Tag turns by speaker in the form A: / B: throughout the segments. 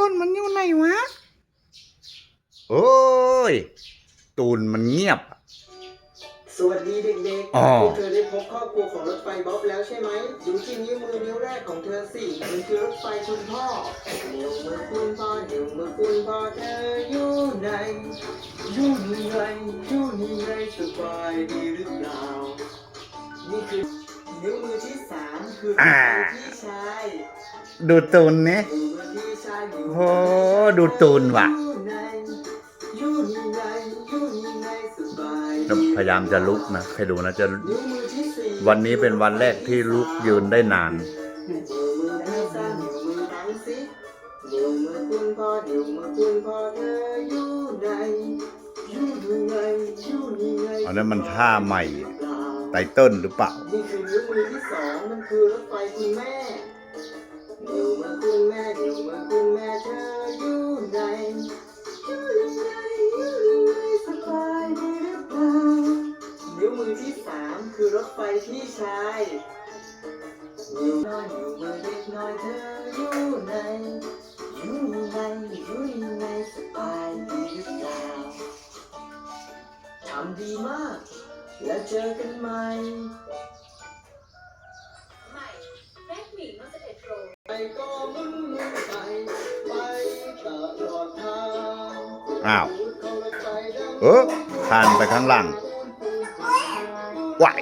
A: ต้นมันอยู่ไหนวะ
B: โอ้ย ตูนมันเงียบ
C: สวัสดีเด็กๆ
B: อ๋อ
C: พวกเธอได้พบครอบครัวของรถไฟบ๊อบแล้วใช่ไหมดูที่นิ้วมือนิ้วแรกของเธอสิมันคือรถไฟคุณพ่อนิ้วมือคุณพ่อนิ้วมือคุณพ่อเธออยู่ไหนอยู่นี่ไงอยู่นี่ไงสบายดีหรือเปล่านี่คือนิ้วมือที่สามคืออ
B: อ่า
C: พี่ชาย
B: ดูตูนนี่
C: นิ้วมือพี่ชายนิ้ว
B: โอ้
C: มือพี่ชาย
B: ดูตูนว่ะ
C: อยู่ไหนอยู่นี่ไงอยู่นี่ไงสบายดี
B: พยายามจะลุกนะใครดูนะจะ
C: นิ้วมือที่สี่
B: วันนี้เป็นวันแรกที่ลุกยืนได้นาน
C: นิ้วมือที่สามนิ้วมือทั้งสินิ้วมือคุณพ่อนิ้วมือคุณพ่อเธออยู่ไหนอยู่ดูไงอยู่นี่ไง
B: อันนั้นมันท่าใหม่
C: เปล่า
B: ไตเติ้ลหรือเปล่า
C: นี่คือนิ้วมือที่สองมันคือรถไฟคุณแม่ นิ้วมือคุณแม่นิ้วมือคุณแม่เธออยู่ไหนอยู่ยังไงอยู่ยังไงสบายดีหรือเปล่านิ้วมือที่สามคือรถไฟพี่ชายนิ้วน้อยนิ้วมือเล็กน้อยเธออยู่ไหนอยู่ยังไงอยู่ยังไงสบายดีหรือเปล่าทำดีมาก แล้วเจอกันใหม่
D: อ
C: ดทาง
B: อ้าว
C: ของรถไฟดัง
B: เออผ่านไปข้างหลังวาย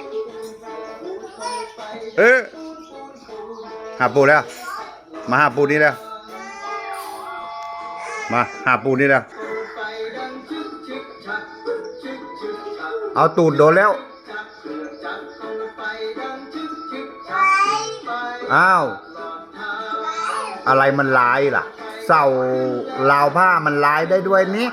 B: เออหาปูแล้ว มาหาปูนี่แล้ว มาหาปูนี่แล้ว
C: ไปดังชึกชึกชักชึกชึกชัก
B: เอาตูดโดนแล้ว
C: ชักเครื่องจักรของรถไฟดังชึกชึกชักไป
B: อ้าว
C: ตลอดทาง
B: อะไรมันลายล่ะ เสาลาวผ้ามันลายได้ด้วยนี้